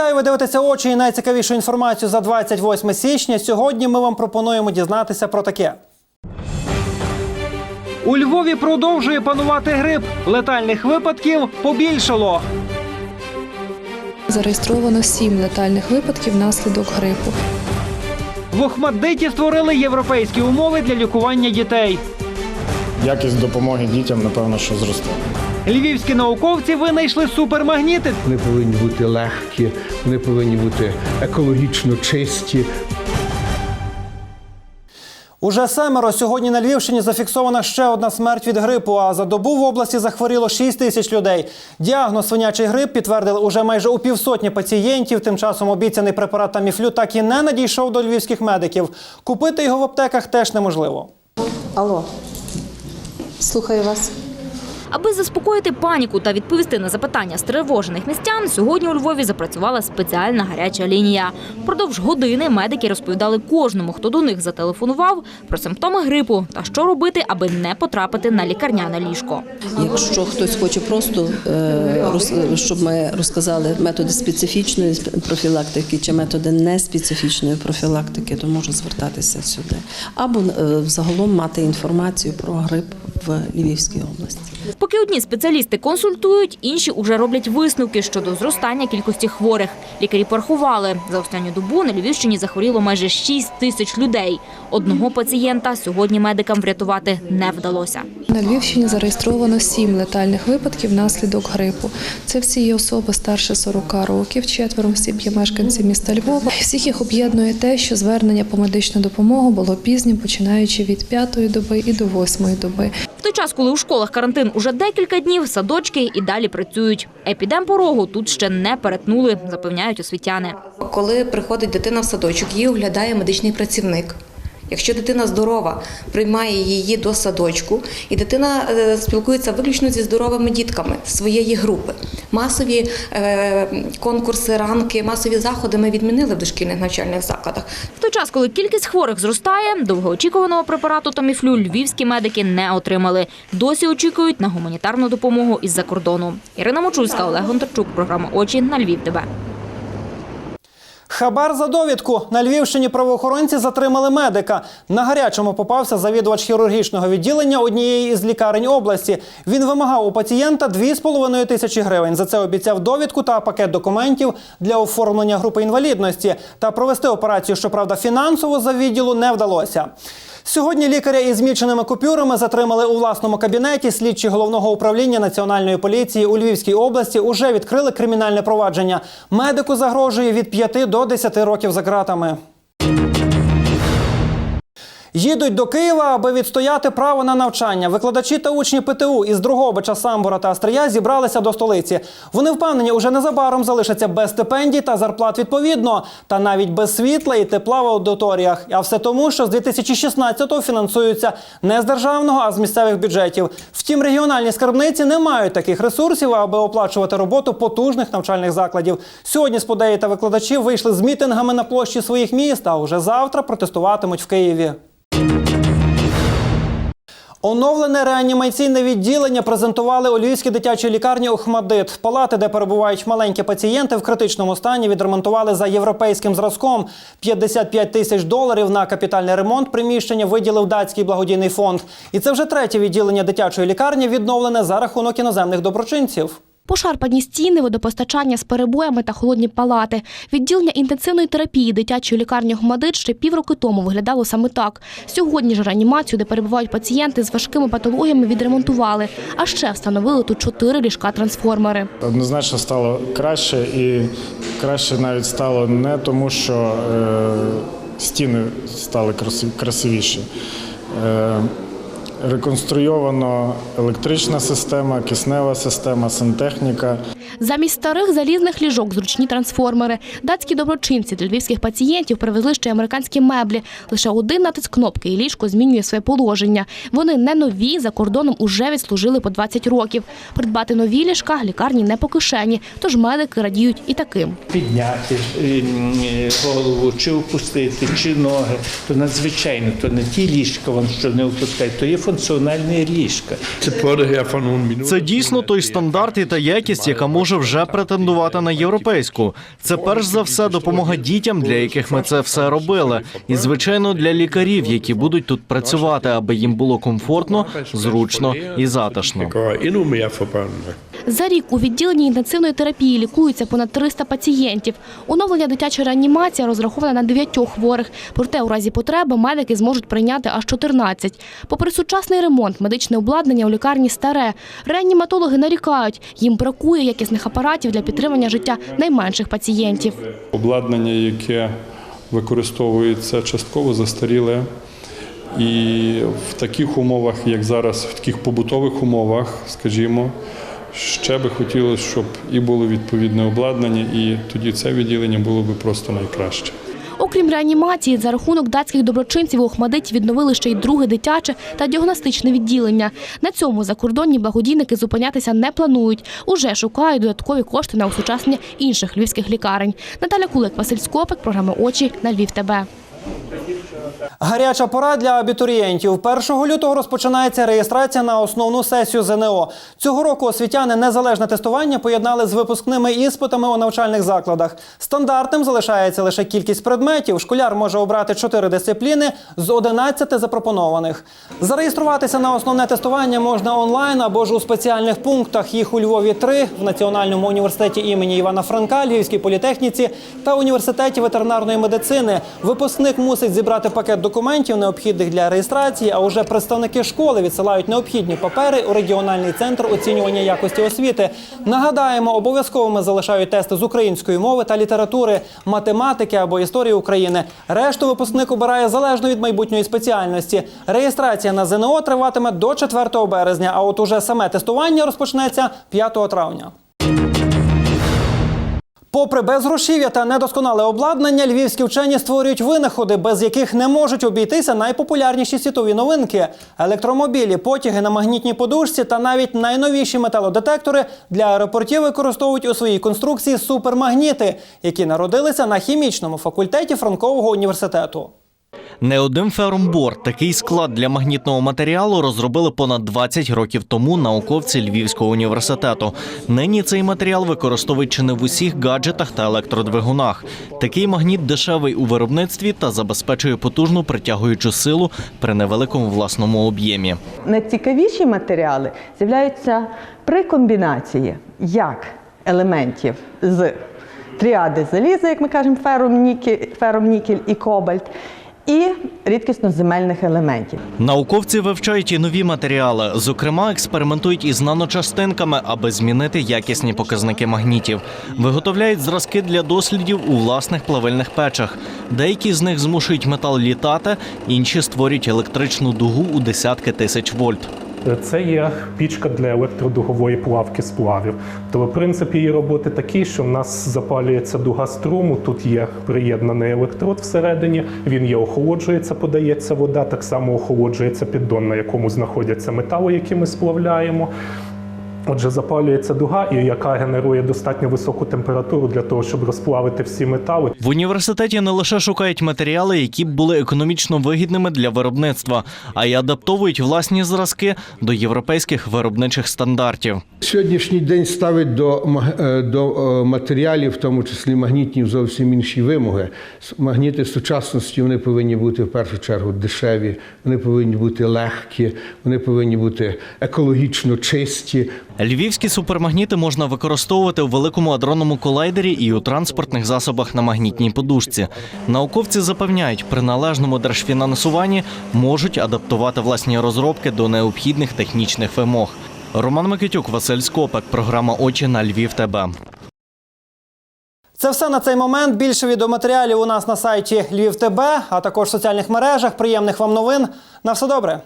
Вітаю, ви дивитеся очі і найцікавішу інформацію за 28 січня. Сьогодні ми вам пропонуємо дізнатися про таке. У Львові продовжує панувати грип. Летальних випадків побільшало. Зареєстровано сім летальних випадків внаслідок грипу. В Охмаддиті створили європейські умови для лікування дітей. Якість допомоги дітям, напевно, що зросте. Львівські науковці винайшли супермагніти. Вони повинні бути легкі, вони повинні бути екологічно чисті. Уже семеро сьогодні на Львівщині зафіксована ще одна смерть від грипу. А за добу в області захворіло 6 тисяч людей. Діагноз свинячий грип підтвердили уже майже у півсотні пацієнтів. Тим часом обіцяний препарат Таміфлю так і не надійшов до львівських медиків. Купити його в аптеках теж неможливо. Алло, слухаю вас. Аби заспокоїти паніку та відповісти на запитання стривожених містян, сьогодні у Львові запрацювала спеціальна гаряча лінія. Впродовж години медики розповідали кожному, хто до них зателефонував, про симптоми грипу та що робити, аби не потрапити на лікарняне ліжко. Якщо хтось хоче просто, е, щоб ми розказали методи специфічної профілактики чи методи неспецифічної профілактики, то може звертатися сюди. Або е, загалом мати інформацію про грип в Львівській області. Поки одні спеціалісти консультують, інші уже роблять висновки щодо зростання кількості хворих. Лікарі порахували, за останню добу на Львівщині захворіло майже 6 тисяч людей. Одного пацієнта сьогодні медикам врятувати не вдалося. На Львівщині зареєстровано сім летальних випадків внаслідок грипу. Це всі є особи старше 40 років, четверо осіб є мешканці міста Львова. Всіх їх об'єднує те, що звернення по медичну допомогу було пізнім, починаючи від п'ятої доби і до восьмої доби. В той час, коли у школах карантин уже декілька днів, садочки і далі працюють. Епідем порогу тут ще не перетнули, запевняють освітяни. Коли приходить дитина в садочок, її оглядає медичний працівник. Якщо дитина здорова, приймає її до садочку, і дитина е, спілкується виключно зі здоровими дітками своєї групи. Масові е, конкурси, ранки, масові заходи ми відмінили в дошкільних навчальних закладах. В той час, коли кількість хворих зростає, довгоочікуваного препарату Таміфлю львівські медики не отримали. Досі очікують на гуманітарну допомогу із-за кордону. Ірина Мочульська, Олег Гонтарчук, програма Очі на Львів. ТБ. Хабар за довідку. На Львівщині правоохоронці затримали медика. На гарячому попався завідувач хірургічного відділення однієї із лікарень області. Він вимагав у пацієнта 2,5 тисячі гривень. За це обіцяв довідку та пакет документів для оформлення групи інвалідності. Та провести операцію, щоправда, фінансово за відділу не вдалося. Сьогодні лікаря із зміченими купюрами затримали у власному кабінеті. Слідчі головного управління національної поліції у Львівській області уже відкрили кримінальне провадження. Медику загрожує від 5 до 10 років за ґратами. Їдуть до Києва, аби відстояти право на навчання. Викладачі та учні ПТУ із Другобича, Самбора та Астрия зібралися до столиці. Вони впевнені, уже незабаром залишаться без стипендій та зарплат відповідно, та навіть без світла і тепла в аудиторіях. А все тому, що з 2016-го фінансуються не з державного, а з місцевих бюджетів. Втім, регіональні скарбниці не мають таких ресурсів, аби оплачувати роботу потужних навчальних закладів. Сьогодні сподеї та викладачі вийшли з мітингами на площі своїх міст, а уже завтра протестуватимуть в Києві. Оновлене реанімаційне відділення презентували у Львівській дитячій лікарні Охмадит. Палати, де перебувають маленькі пацієнти в критичному стані, відремонтували за європейським зразком. 55 тисяч доларів на капітальний ремонт приміщення виділив датський благодійний фонд. І це вже третє відділення дитячої лікарні, відновлене за рахунок іноземних доброчинців. Пошарпані стіни, водопостачання з перебоями та холодні палати. Відділення інтенсивної терапії дитячої лікарні «Охмадит» ще півроку тому виглядало саме так. Сьогодні ж реанімацію, де перебувають пацієнти з важкими патологіями, відремонтували. А ще встановили тут чотири ліжка-трансформери. Однозначно стало краще, і краще навіть стало не тому, що е, стіни стали краси- красивіші. Е, реконструйовано електрична система, киснева система, сантехніка. Замість старих залізних ліжок зручні трансформери. Датські доброчинці для львівських пацієнтів привезли ще й американські меблі. Лише один натиск кнопки і ліжко змінює своє положення. Вони не нові, за кордоном уже відслужили по 20 років. Придбати нові ліжка лікарні не по кишені, тож медики радіють і таким. підняти ем, е, голову, чи опустити, чи ноги, то надзвичайно, то не ті ліжка, вам що не опускають, то є функціональні ліжка. Це дійсно той стандарт і та якість, яка може вже претендувати на європейську. Це перш за все допомога дітям, для яких ми це все робили, і звичайно для лікарів, які будуть тут працювати, аби їм було комфортно, зручно і затишно. За рік у відділенні інтенсивної терапії лікуються понад 300 пацієнтів. Оновлення дитяча реанімація розрахована на 9 хворих. Проте у разі потреби медики зможуть прийняти аж 14. Попри сучасний ремонт, медичне обладнання у лікарні старе. Реаніматологи нарікають, їм бракує якісних апаратів для підтримання життя найменших пацієнтів. Обладнання, яке використовується частково застаріле. І в таких умовах, як зараз, в таких побутових умовах, скажімо, ще би хотілося, щоб і було відповідне обладнання, і тоді це відділення було би просто найкраще. Окрім реанімації, за рахунок датських доброчинців у Охмадиті відновили ще й друге дитяче та діагностичне відділення. На цьому закордонні благодійники зупинятися не планують. Уже шукають додаткові кошти на осучаснення інших львівських лікарень. Наталя Кулик, Василь Скопик, програма Очі на Львів. ТБ. Гаряча пора для абітурієнтів. 1 лютого розпочинається реєстрація на основну сесію ЗНО. Цього року освітяни незалежне тестування поєднали з випускними іспитами у навчальних закладах. Стандартним залишається лише кількість предметів. Школяр може обрати 4 дисципліни з 11 запропонованих. Зареєструватися на основне тестування можна онлайн або ж у спеціальних пунктах. Їх у Львові три в Національному університеті імені Івана Франка, Львівській політехніці та університеті ветеринарної медицини. Випускник мусить зібрати пакет документів, необхідних для реєстрації. А уже представники школи відсилають необхідні папери у регіональний центр оцінювання якості освіти. Нагадаємо, обов'язковими залишають тести з української мови та літератури, математики або історії України. Решту випускник обирає залежно від майбутньої спеціальності. Реєстрація на ЗНО триватиме до 4 березня. А от уже саме тестування розпочнеться 5 травня. Попри безгрошів'я та недосконале обладнання, львівські вчені створюють винаходи, без яких не можуть обійтися найпопулярніші світові новинки: електромобілі, потяги на магнітній подушці та навіть найновіші металодетектори для аеропортів використовують у своїй конструкції супермагніти, які народилися на хімічному факультеті Франкового університету. Не один ферромбор, такий склад для магнітного матеріалу розробили понад 20 років тому науковці Львівського університету. Нині цей матеріал використовують чи не в усіх гаджетах та електродвигунах. Такий магніт дешевий у виробництві та забезпечує потужну притягуючу силу при невеликому власному об'ємі. Найцікавіші матеріали з'являються при комбінації як елементів з тріади заліза, як ми кажемо, ферум, нікель і кобальт, і рідкісноземельних елементів. Науковці вивчають і нові матеріали. Зокрема, експериментують із наночастинками, аби змінити якісні показники магнітів. Виготовляють зразки для дослідів у власних плавильних печах. Деякі з них змушують метал літати, інші створюють електричну дугу у десятки тисяч вольт. Це є пічка для електродугової плавки сплавів. То принцип її роботи такий, що в нас запалюється дуга струму. Тут є приєднаний електрод всередині. Він є охолоджується, подається вода. Так само охолоджується піддон, на якому знаходяться метали, які ми сплавляємо. Отже, запалюється дуга, і яка генерує достатньо високу температуру для того, щоб розплавити всі метали. В університеті не лише шукають матеріали, які б були економічно вигідними для виробництва, а й адаптовують власні зразки до європейських виробничих стандартів. Сьогоднішній день ставить до, е, до е, матеріалів, в тому числі магнітні, зовсім інші вимоги. Магніти сучасності вони повинні бути в першу чергу дешеві, вони повинні бути легкі, вони повинні бути екологічно чисті. Львівські супермагніти можна використовувати у великому адронному колайдері і у транспортних засобах на магнітній подушці. Науковці запевняють, при належному держфінансуванні можуть адаптувати власні розробки до необхідних технічних вимог. Роман Микитюк, Василь Скопек, програма Очі на Львів. ТБ. Це все на цей момент. Більше відеоматеріалів у нас на сайті Львів ТБ, а також в соціальних мережах. Приємних вам новин. На все добре.